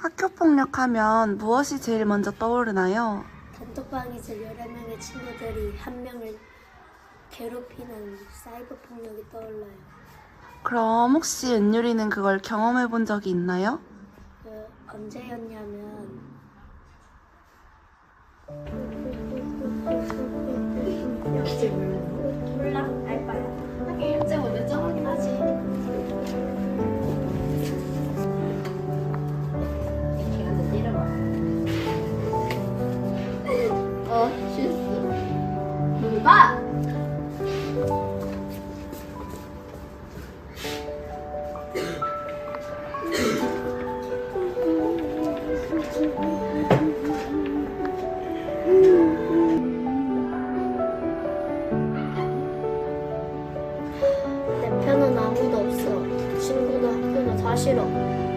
학교 폭력하면 무엇이 제일 먼저 떠오르나요? 단톡방에서 여러 명의 친구들이 한 명을 괴롭히는 사이버 폭력이 떠올라요. 그럼 혹시 은유리는 그걸 경험해 본 적이 있나요? 그 언제였냐면 누가? 내 편은 아무도 없어. 친구도 학교도 다 싫어.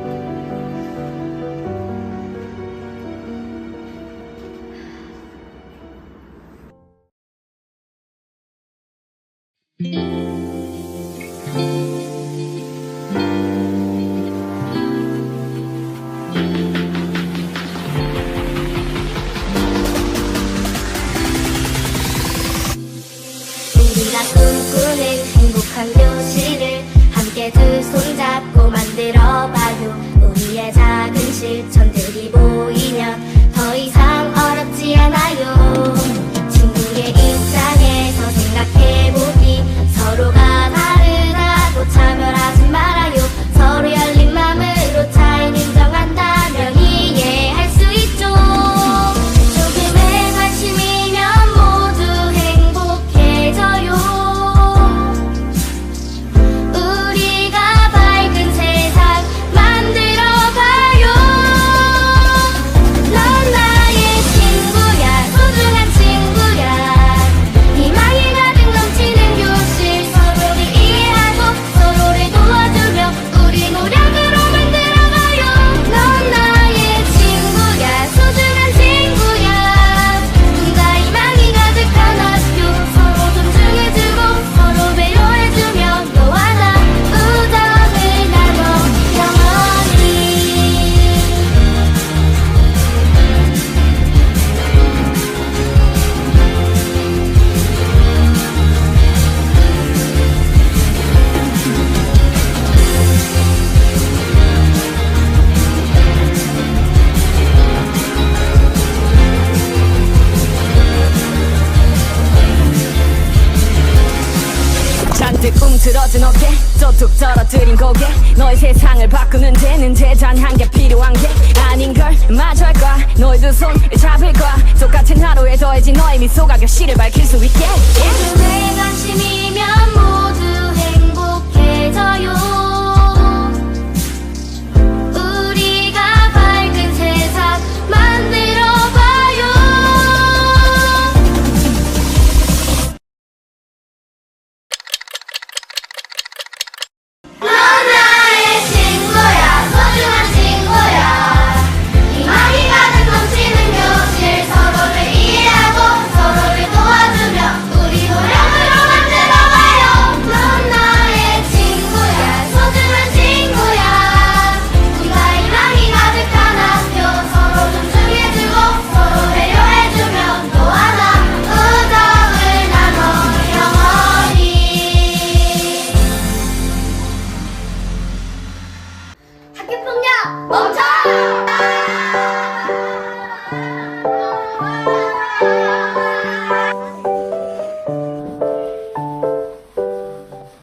움츠러진 어깨. 저툭 떨어뜨린 고개. 너의 세상을 바꾸는 데는 대단한 게 필요한 게 아닌 걸 마저 할 거야. 너의 두 손을 잡을 거야. 똑같은 하루에 더해진 너의 미소가 결실을 밝힐 수 있게. 관심이